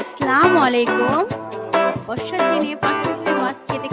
আসসালামু আলাইকুম। বর্ষার দিনে পাঁচ মিনিট মাছ খেতে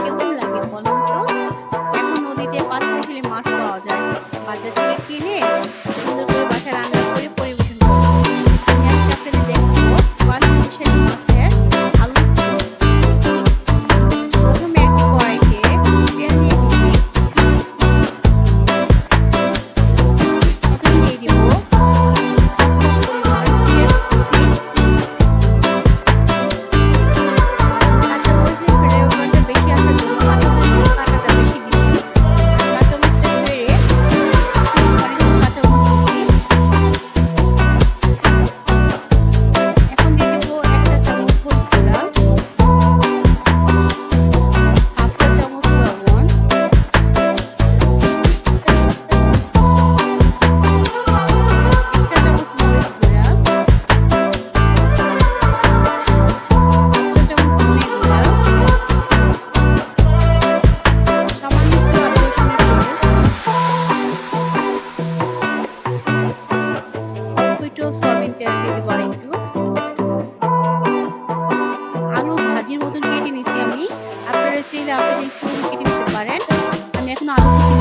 একটু। আলু ভাজির মতন কেটে নিছি আমি। আপনারা চাইলে আপনাদের ইচ্ছে মতো কেটে নিতে পারেন। আমি এখন আলু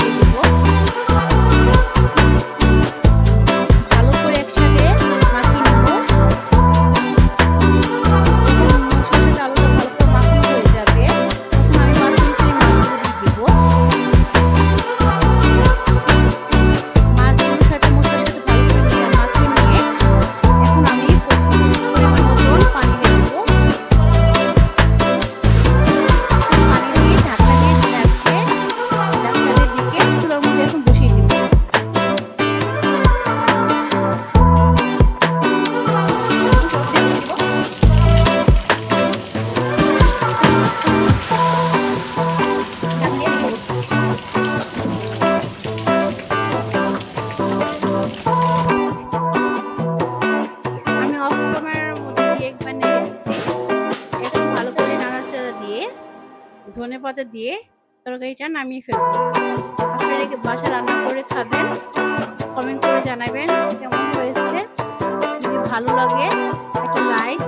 ধনে পাতা দিয়ে তরকারিটা নামিয়ে ফেলব। আপনারা কি বাসা রান্না করে খাবেন? কমেন্ট করে জানাবেন কেমন হয়েছে। যদি ভালো লাগে, একটা লাইক